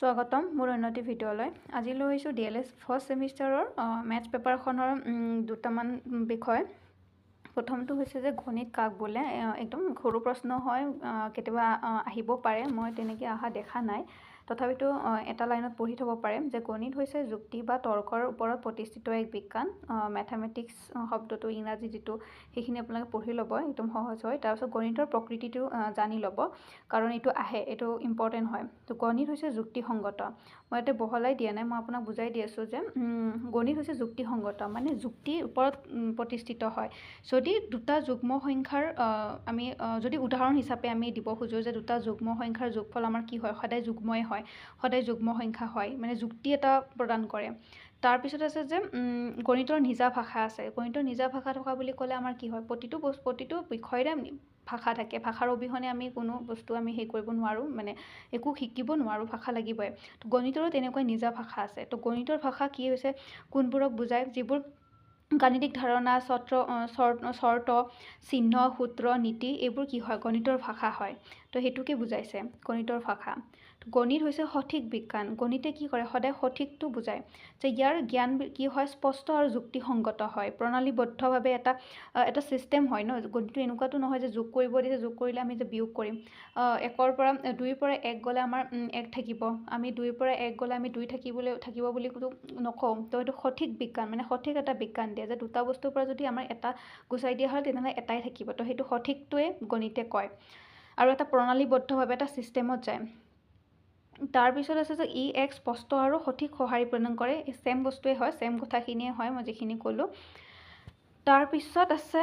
স্বাগতম মোৰ উন্নতি ভিডিঅ'লৈ। আজি লৈ আহিছোঁ ডি এল এছ ফাৰ্ষ্ট ছেমিষ্টাৰৰ মেথছ পেপাৰখনৰ দুটামান বিষয়। প্ৰথমটো হৈছে যে গণিত কাক বোলে? একদম সৰু প্ৰশ্ন হয় কেতিয়াবা আহিব পাৰে। মই তেনেকৈ অহা দেখা নাই। তথাপিতো এটা লাইনত পঢ়ি থ'ব পাৰে যে গণিত হৈছে যুক্তি বা তৰ্কৰ ওপৰত প্ৰতিষ্ঠিত এক বিজ্ঞান। মেথামেটিক্স শব্দটো ইংৰাজী যিটো সেইখিনি আপোনালোকে পঢ়ি ল'ব একদম সহজ হয়। তাৰপিছত গণিতৰ প্ৰকৃতিটো জানি ল'ব কাৰণ এইটো আহে এইটো ইম্পৰ্টেণ্ট হয়। তো গণিত হৈছে যুক্তিসংগত। মই ইয়াতে বহলাই দিয়া নাই মই আপোনাক বুজাই দি আছোঁ যে গণিত হৈছে যুক্তিসংগত মানে যুক্তিৰ ওপৰত প্ৰতিষ্ঠিত হয়। যদি দুটা যুগ্ম সংখ্যাৰ আমি যদি উদাহৰণ হিচাপে আমি দিব খোজোঁ যে দুটা যুগ্ম সংখ্যাৰ যোগফল আমাৰ কি হয় সদায় যুগ্মই হয়। সদায় যুগ্ম সংখ্যা হয় মানে যুক্তি এটা প্ৰদান কৰে। তাৰপিছত আছে যে গণিতৰ নিজা ভাষা আছে। গণিতৰ নিজা ভাষা থকা বুলি ক'লে আমাৰ কি হয়? প্ৰতিটো বস্তু প্ৰতিটো বিষয়ৰে ভাষা থাকে। ভাষাৰ অবিহনে আমি কোনো বস্তু আমি হেৰি কৰিব নোৱাৰোঁ মানে একো শিকিব নোৱাৰোঁ ভাষা লাগিবই। তো গণিতৰো তেনেকুৱা নিজা ভাষা আছে। তো গণিতৰ ভাষা কি হৈছে? কোনবোৰক বুজায়? যিবোৰ গাণিতিক ধাৰণা চত্ৰ চৰ্ত চিহ্ন সূত্ৰ নীতি এইবোৰ কি হয়? গণিতৰ ভাষা হয়। তো সেইটোকে বুজাইছে গণিতৰ ভাষা। গণিত হৈছে সঠিক বিজ্ঞান। গণিতে কি কৰে? সদায় সঠিকটো বুজায়। যে ইয়াৰ জ্ঞান কি হয়? স্পষ্ট আৰু যুক্তিসংগত হয়। প্ৰণালীবদ্ধভাৱে এটা এটা ছিষ্টেম হয় ন? গণিতটো এনেকুৱাটো নহয় যে যোগ কৰিব দিছে যোগ কৰিলে আমি যে বিয়োগ কৰিম। একৰ পৰা দুইৰ পৰা এক গ'লে আমাৰ এক থাকিব। আমি দুইৰ পৰা এক গ'লে আমি দুই থাকিবলৈ থাকিব বুলি নকওঁ। তো এইটো সঠিক বিজ্ঞান মানে সঠিক এটা বিজ্ঞান দিয়ে। যে দুটা বস্তুৰ পৰা যদি আমাৰ এটা গুচাই দিয়া হয় তেনেহ'লে এটাই থাকিব। তো সেইটো সঠিকটোৱে গণিতে কয়। আৰু এটা প্ৰণালীবদ্ধভাৱে এটা ছিষ্টেমত যায়। তাৰপিছত আছে যে ই এক স্পষ্ট আৰু সঠিক সঁহাৰি প্ৰদান কৰে। ছেম বস্তুৱে হয় ছেম কথাখিনিয়ে হয় মই যিখিনি ক'লোঁ। তাৰপিছত আছে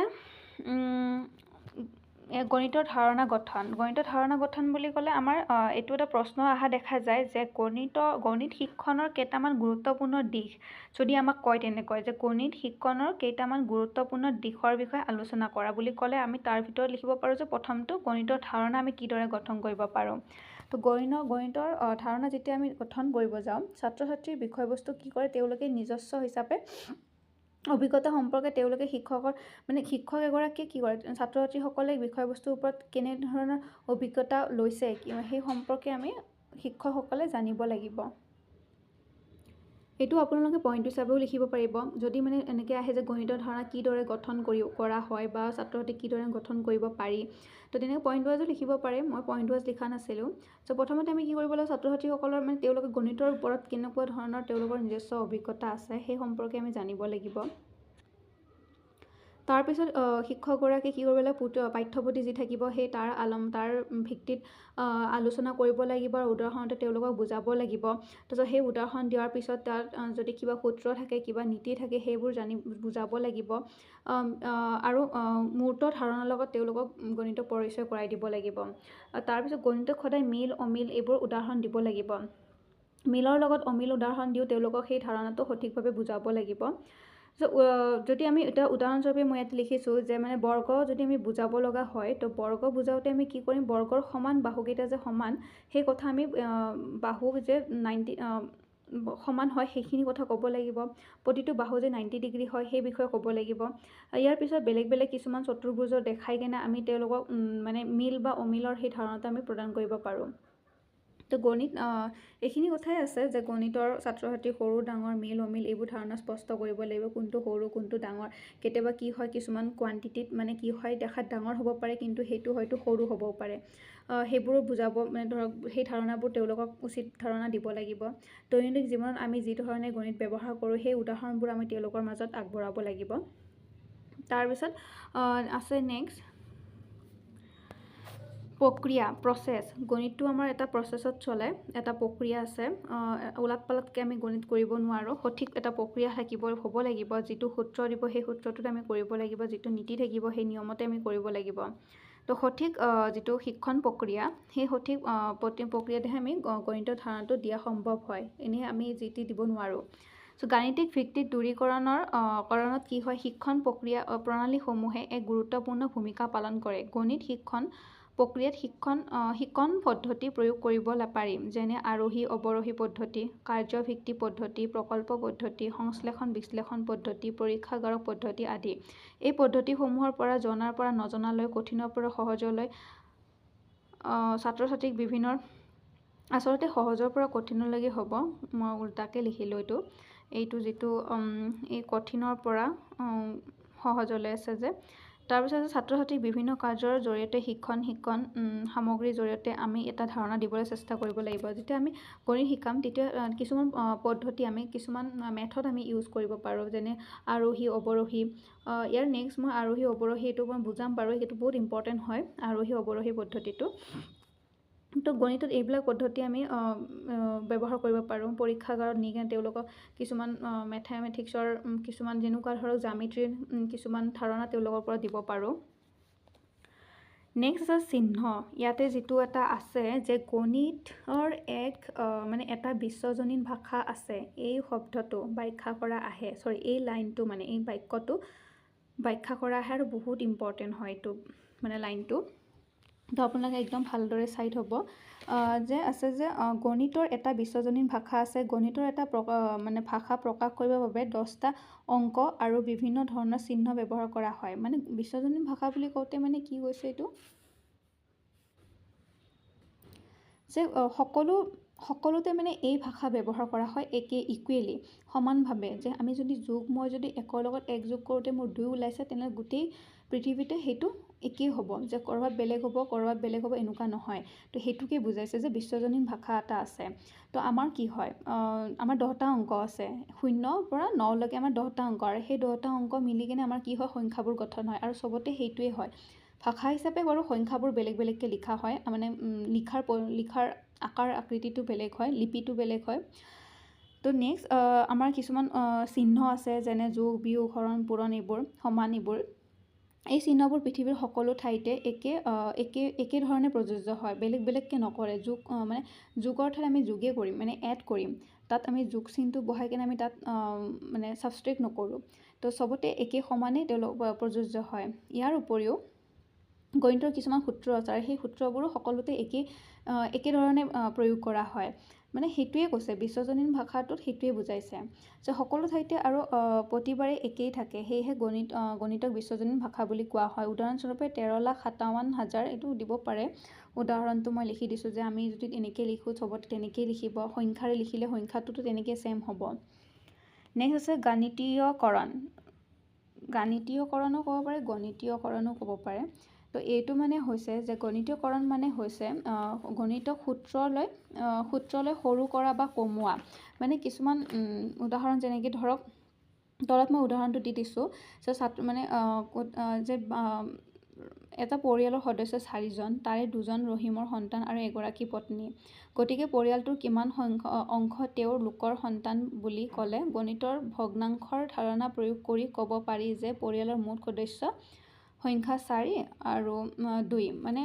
গণিতৰ ধাৰণা গঠন। গণিতৰ ধাৰণা গঠন বুলি ক'লে আমাৰ এইটো এটা প্ৰশ্ন অহা দেখা যায় যে গণিত গণিত শিক্ষণৰ কেইটামান গুৰুত্বপূৰ্ণ দিশ। যদি আমাক কয় তেনেকৈ যে গণিত শিক্ষণৰ কেইটামান গুৰুত্বপূৰ্ণ দিশৰ বিষয়ে আলোচনা কৰা বুলি ক'লে আমি তাৰ ভিতৰত লিখিব পাৰোঁ যে প্ৰথমটো গণিতৰ ধাৰণা আমি কিদৰে গঠন কৰিব পাৰোঁ। তো গণিত গণিতৰ ধাৰণা যেতিয়া আমি গঠন কৰিব যাওঁ ছাত্ৰ ছাত্ৰীৰ বিষয়বস্তু কি কৰে তেওঁলোকে নিজস্ব হিচাপে অভিজ্ঞতা সম্পৰ্কে তেওঁলোকে শিক্ষকৰ মানে শিক্ষক এগৰাকীয়ে কি কৰে ছাত্ৰ ছাত্ৰীসকলে বিষয়বস্তুৰ ওপৰত কেনেধৰণৰ অভিজ্ঞতা লৈছে সেই সম্পৰ্কে আমি শিক্ষকসকলে জানিব লাগিব। এইটো আপোনালোকে পইণ্ট হিচাপেও লিখিব পাৰিব। যদি মানে এনেকৈ আহে যে গণিতৰ ধাৰণা কিদৰে গঠন কৰি কৰা হয় বা ছাত্ৰ ছাত্ৰীক কিদৰে গঠন কৰিব পাৰি তো তেনেকৈ পইণ্ট ৱাইজো লিখিব পাৰে মই পইণ্ট ৱাইজ লিখা নাছিলোঁ। চ' প্ৰথমতে আমি কি কৰিব লাগিব ছাত্ৰ ছাত্ৰীসকলৰ মানে তেওঁলোকে গণিতৰ ওপৰত কেনেকুৱা ধৰণৰ তেওঁলোকৰ নিজস্ব অভিজ্ঞতা আছে সেই সম্পৰ্কে আমি জানিব লাগিব। তাৰপিছত শিক্ষকগৰাকীয়ে কি কৰিব লাগিব পাঠ্যপুথি যি থাকিব সেই তাৰ আলম তাৰ ভিত্তিত আলোচনা কৰিব লাগিব আৰু উদাহৰণতে তেওঁলোকক বুজাব লাগিব। তাৰপিছত সেই উদাহৰণ দিয়াৰ পিছত তাত যদি কিবা সূত্ৰ থাকে কিবা নীতি থাকে সেইবোৰ জানি বুজাব লাগিব। আৰু মূৰ্ত ধাৰণাৰ লগত তেওঁলোকক গণিতক পৰিচয় কৰাই দিব লাগিব। তাৰপিছত গণিতক সদায় মিল অমিল এইবোৰ উদাহৰণ দিব লাগিব। মিলৰ লগত অমিল উদাহৰণ দিও তেওঁলোকক সেই ধাৰণাটো সঠিকভাৱে বুজাব লাগিব। যদি আমি এতিয়া উদাহৰণস্বৰূপে মই ইয়াত লিখিছোঁ যে মানে বৰ্গ যদি আমি বুজাব লগা হয় তো বৰ্গ বুজাওঁতে আমি কি কৰিম? বৰ্গৰ সমান বাহুকেইটা যে সমান সেই কথা আমি বাহু যে নাইণ্টি সমান হয় সেইখিনি কথা ক'ব লাগিব। প্ৰতিটো বাহু যে নাইণ্টি ডিগ্ৰী হয় সেই বিষয়ে ক'ব লাগিব। ইয়াৰ পিছত বেলেগ বেলেগ কিছুমান চতুৰ্ভুজৰ দেখাই কেনে আমি তেওঁলোকক মানে মিল বা অমিলৰ সেই ধাৰণাটো আমি প্ৰদান কৰিব পাৰোঁ। তো গণিত এইখিনি কথাই আছে যে গণিতৰ ছাত্ৰ ছাত্ৰী সৰু ডাঙৰ মিল অমিল এইবোৰ ধাৰণা স্পষ্ট কৰিব লাগিব কোনটো সৰু কোনটো ডাঙৰ। কেতিয়াবা কি হয় কিছুমান কোৱান্টিটিত মানে কি হয় দেখাত ডাঙৰ হ'ব পাৰে কিন্তু সেইটো হয়তো সৰু হ'বও পাৰে। সেইবোৰো বুজাব মানে ধৰক সেই ধাৰণাবোৰ তেওঁলোকক উচিত ধাৰণা দিব লাগিব। দৈনন্দিন জীৱনত আমি যি ধৰণে গণিত ব্যৱহাৰ কৰোঁ সেই উদাহৰণবোৰ আমি তেওঁলোকৰ মাজত আগবঢ়াব লাগিব। তাৰপিছত আছে নেক্সট প্ৰক্ৰিয়া প্ৰচেছ গণিতটো আমাৰ এটা প্ৰচেছত চলে এটা প্ৰক্ৰিয়া আছে। ওলাট পালাতকৈ আমি গণিত কৰিব নোৱাৰোঁ। সঠিক এটা প্ৰক্ৰিয়া থাকিব হ'ব লাগিব। যিটো সূত্ৰ দিব সেই সূত্ৰটোত আমি কৰিব লাগিব। যিটো নীতি থাকিব সেই নিয়মতে আমি কৰিব লাগিব। তো সঠিক যিটো শিক্ষণ প্ৰক্ৰিয়া সেই সঠিক প্ৰক্ৰিয়াতেহে আমি গণিতৰ ধাৰণাটো দিয়া সম্ভৱ হয়। এনেই আমি যি টি দিব নোৱাৰোঁ। চ' গাণিতিক ভিত্তিত দূৰীকৰণৰ কাৰণত কি হয়? শিক্ষণ প্ৰক্ৰিয়া প্ৰণালীসমূহে এক গুৰুত্বপূৰ্ণ ভূমিকা পালন কৰে। গণিত শিক্ষণ প্ৰক্ৰিয়াত শিক্ষণ শিকণ পদ্ধতি প্ৰয়োগ কৰিব পাৰি যেনে আৰোহী অৱৰোহী পদ্ধতি কাৰ্যভিত্তিক পদ্ধতি প্ৰকল্প পদ্ধতি সংশ্লেষণ বিশ্লেষণ পদ্ধতি পৰীক্ষাগাৰক পদ্ধতি আদি। এই পদ্ধতিসমূহৰ পৰা জনাৰ পৰা নজনালৈ কঠিনৰ পৰা সহজলৈ ছাত্ৰ ছাত্ৰীক বিভিন্ন আচলতে সহজৰ পৰা কঠিনলৈকে হ'ব মই উল্টাকৈ লিখিলোঁ এইটো। এইটো যিটো এই কঠিনৰ পৰা সহজলৈ আছে যে তাৰপিছত ছাত্ৰ ছাত্ৰীক বিভিন্ন কাৰ্যৰ জৰিয়তে শিক্ষণ শিক্ষণ সামগ্ৰীৰ জৰিয়তে আমি এটা ধাৰণা দিবলৈ চেষ্টা কৰিব লাগিব। যেতিয়া আমি গণিত শিকাম তেতিয়া কিছুমান পদ্ধতি আমি কিছুমান মেথড আমি ইউজ কৰিব পাৰোঁ। যেনে আৰোহী অৱৰোহী ইয়াৰ নেক্সট মই আৰোহী অৱৰোহী এইটো মই বুজাম বাৰু সেইটো বহুত ইম্পৰ্টেণ্ট হয় আৰোহী অৱৰোহী পদ্ধতিটো। তো গণিতত এইবিলাক পদ্ধতি আমি ব্যৱহাৰ কৰিব পাৰোঁ। পৰীক্ষাগাৰত নি কেনে তেওঁলোকক কিছুমান মেথেমেটিক্সৰ কিছুমান যেনেকুৱা ধৰক জামিট্ৰিৰ কিছুমান ধাৰণা তেওঁলোকৰ পৰা দিব পাৰোঁ। নেক্সট আছে চিহ্ন। ইয়াতে যিটো এটা আছে যে গণিতৰ এক মানে এটা বিশ্বজনীন ভাষা আছে। এই শব্দটো ব্যাখ্যা কৰা আহে চৰি এই লাইনটো মানে এই বাক্যটো ব্যাখ্যা কৰা আহে আৰু বহুত ইম্পৰ্টেণ্ট হয় এইটো মানে লাইনটো। তো আপোনালোকে একদম ভালদৰে চাই থ'ব যে আছে যে গণিতৰ এটা বিশ্বজনীন ভাষা আছে। গণিতৰ এটা মানে ভাষা প্ৰকাশ কৰিবৰ বাবে দহটা অংক আৰু বিভিন্ন ধৰণৰ চিহ্ন ব্যৱহাৰ কৰা হয়। মানে বিশ্বজনীন ভাষা বুলি কওঁতে মানে কি কৈছে এইটো? যে সকলো সকলোতে মানে এই ভাষা ব্যৱহাৰ কৰা হয় একে ইকুৱেলি সমানভাৱে যে আমি যদি যোগ মই যদি একৰ লগত এক যোগ কৰোঁতে মোৰ দুই ওলাইছে তেনেহ'লে গোটেই পৃথিৱীতে সেইটো একেই হ'ব যে ক'ৰবাত বেলেগ হ'ব ক'ৰবাত বেলেগ হ'ব এনেকুৱা নহয়। তো সেইটোকে বুজাইছে যে বিশ্বজনীন ভাষা এটা আছে। তো আমাৰ কি হয় আমাৰ দহটা অংক আছে শূন্যৰ পৰা নলৈকে আমাৰ দহটা অংক আৰু সেই দহটা অংক মিলি কিনে আমাৰ কি হয় সংখ্যাবোৰ গঠন হয় আৰু চবতে সেইটোৱে হয়। ভাষা হিচাপে বাৰু সংখ্যাবোৰ বেলেগ বেলেগকৈ লিখা হয় মানে লিখাৰ লিখাৰ আকাৰ আকৃতিটো বেলেগ হয় লিপিটো বেলেগ হয়। তো নেক্সট আমাৰ কিছুমান চিহ্ন আছে যেনে যোগ বিয়োগ হৰণ পূৰণ এইবোৰ সমান এইবোৰ। এই চিহ্নবোৰ পৃথিৱীৰ সকলো ঠাইতে একে একে একেধৰণে প্ৰযোজ্য হয় বেলেগ বেলেগকৈ নকৰে। যোগ মানে যোগৰ ঠাইত আমি যোগেই কৰিম মানে এড কৰিম। তাত আমি যোগ চিনটো বহাই কিনে আমি তাত মানে ছাবষ্ট্ৰেক্ট নকৰোঁ। তো চবতে একে সমানেই তেওঁলোক প্ৰযোজ্য হয়। ইয়াৰ উপৰিও গণিতৰ কিছুমান সূত্ৰ আছে আৰু সেই সূত্ৰবোৰো সকলোতে একেই একেধৰণে প্ৰয়োগ কৰা হয়। মানে সেইটোৱে কৈছে বিশ্বজনীন ভাষাটোত সেইটোৱে বুজাইছে। যে সকলো ঠাইতে আৰু প্ৰতিবাৰে একেই থাকে। সেয়েহে গণিত গণিতক বিশ্বজনীন ভাষা বুলি কোৱা হয়। উদাহৰণস্বৰূপে তেৰ লাখ সাতাৱন্ন হাজাৰ এইটো দিব পাৰে। উদাহৰণটো মই লিখি দিছোঁ যে আমি যদি তেনেকৈ লিখোঁ চবতে তেনেকৈয়ে লিখিব। সংখ্যাৰে লিখিলে সংখ্যাটোতো তেনেকৈ ছেইম হ'ব। নেক্সট আছে গাণিতীয়কৰণ। গাণিতীয়কৰণো ক'ব পাৰে গণিতীয়কৰণো ক'ব পাৰে। তো এইটো মানে হৈছে যে গণিতীয়কৰণ মানে হৈছে গণিতক সূত্ৰলৈ সূত্ৰলৈ সৰু কৰা বা কমোৱা। মানে কিছুমান উদাহৰণ যেনেকৈ ধৰক তলত মই উদাহৰণটো দি দিছোঁ যে ছাত্ৰ মানে যে এটা পৰিয়ালৰ সদস্য চাৰিজন তাৰে দুজন ৰহিমৰ সন্তান আৰু এগৰাকী পত্নী। গতিকে পৰিয়ালটোৰ কিমান অংশ তেওঁৰ লোকৰ সন্তান বুলি ক'লে গণিতৰ ভগ্নাংশৰ ধাৰণা প্ৰয়োগ কৰি ক'ব পাৰি যে পৰিয়ালৰ মুঠ সদস্য সংখ্যা চাৰি আৰু দুই। মানে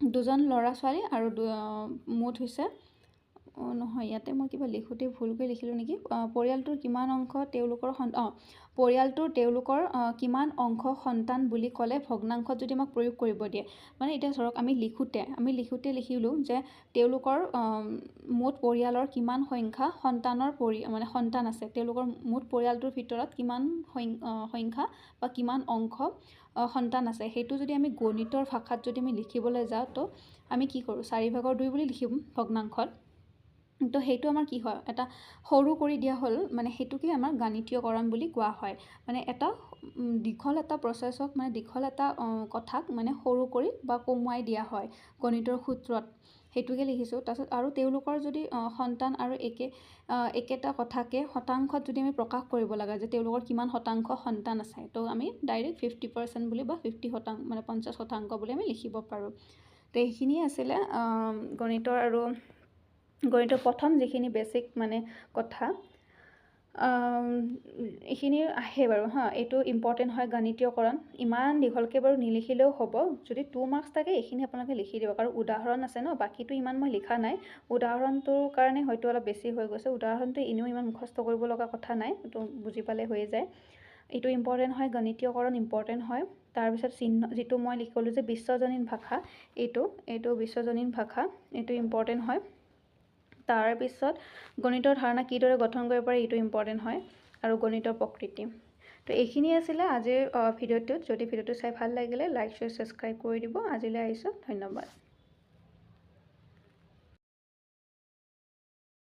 দুজন ল'ৰা ছোৱালী আৰু মুঠ হৈছে নহয় ইয়াতে মই কিবা লিখোঁতে ভুলকৈ লিখিলোঁ নেকি? পৰিয়ালটোৰ কিমান অংশ তেওঁলোকৰ অঁ পৰিয়ালটোৰ তেওঁলোকৰ কিমান অংশ সন্তান বুলি ক'লে ভগ্নাংশত যদি আমাক প্ৰয়োগ কৰিব দিয়ে? মানে এতিয়া ধৰক আমি লিখোঁতে আমি লিখোঁতে লিখিলোঁ যে তেওঁলোকৰ মুঠ পৰিয়ালৰ কিমান সংখ্যা সন্তানৰ পৰি মানে সন্তান আছে তেওঁলোকৰ মুঠ পৰিয়ালটোৰ ভিতৰত কিমান সংখ্যা বা কিমান অংশ সন্তান আছে? সেইটো যদি আমি গণিতৰ ভাষাত যদি আমি লিখিবলৈ যাওঁ তো আমি কি কৰোঁ? চাৰি ভাগৰ দুই বুলি লিখিম ভগ্নাংশত। তো সেইটো আমাৰ কি হয় এটা সৰু কৰি দিয়া হ'ল মানে সেইটোকে আমাৰ গাণিতীয়কৰণ বুলি কোৱা হয়। মানে এটা দীঘল এটা প্ৰচেছক মানে দীঘল এটা কথাক মানে সৰু কৰি বা কমোৱাই দিয়া হয় গণিতৰ সূত্ৰত। সেইটোকে লিখিছোঁ। তাৰপিছত আৰু তেওঁলোকৰ যদি সন্তান আৰু একে একেটা কথাকে শতাংশত যদি আমি প্ৰকাশ কৰিব লাগে যে তেওঁলোকৰ কিমান শতাংশ সন্তান আছে তো আমি ডাইৰেক্ট ফিফটি পাৰ্চেণ্ট বুলি বা ফিফটি শতাংশ মানে পঞ্চাছ শতাংশ বুলি আমি লিখিব পাৰোঁ। তো এইখিনিয়ে আছিলে গণিতৰ আৰু গণিতৰ প্ৰথম যিখিনি বেছিক মানে কথা এইখিনি আহে বাৰু হা এইটো ইম্পৰ্টেণ্ট হয় গাণিতীয়কৰণ ইমান দীঘলকৈ বাৰু নিলিখিলেও হ'ব যদি টু মাৰ্কছ থাকে এইখিনি আপোনালোকে লিখি দিব। কাৰণ উদাহৰণ আছে ন বাকীটো ইমান মই লিখা নাই। উদাহৰণটোৰ কাৰণে হয়তো অলপ বেছি হৈ গৈছে উদাহৰণটো এনেও ইমান মুখস্থ কৰিব লগা কথা নাই এইটো বুজি পালে হৈয়ে যায়। এইটো ইম্পৰ্টেণ্ট হয় গণিতীয়কৰণ ইম্পৰ্টেণ্ট হয়। তাৰপিছত চিহ্ন যিটো মই লিখিলোঁ যে বিশ্বজনীন ভাষা এইটো এইটো বিশ্বজনীন ভাষা এইটো ইম্পৰ্টেণ্ট হয়। তাৰপিছত গণিতৰ ধাৰণা কিদৰে গঠন কৰিব পাৰি এইটো ইম্পৰ্টেণ্ট হয় আৰু গণিতৰ প্ৰকৃতি। তো এইখিনি আছিলে আজিৰ ভিডিঅ'টোত। যদি ভিডিঅ'টো চাই ভাল লাগিলে লাইক শ্বেয়াৰ ছাবস্ক্ৰাইব কৰি দিব। আজিলৈ আহিছোঁ। ধন্যবাদ।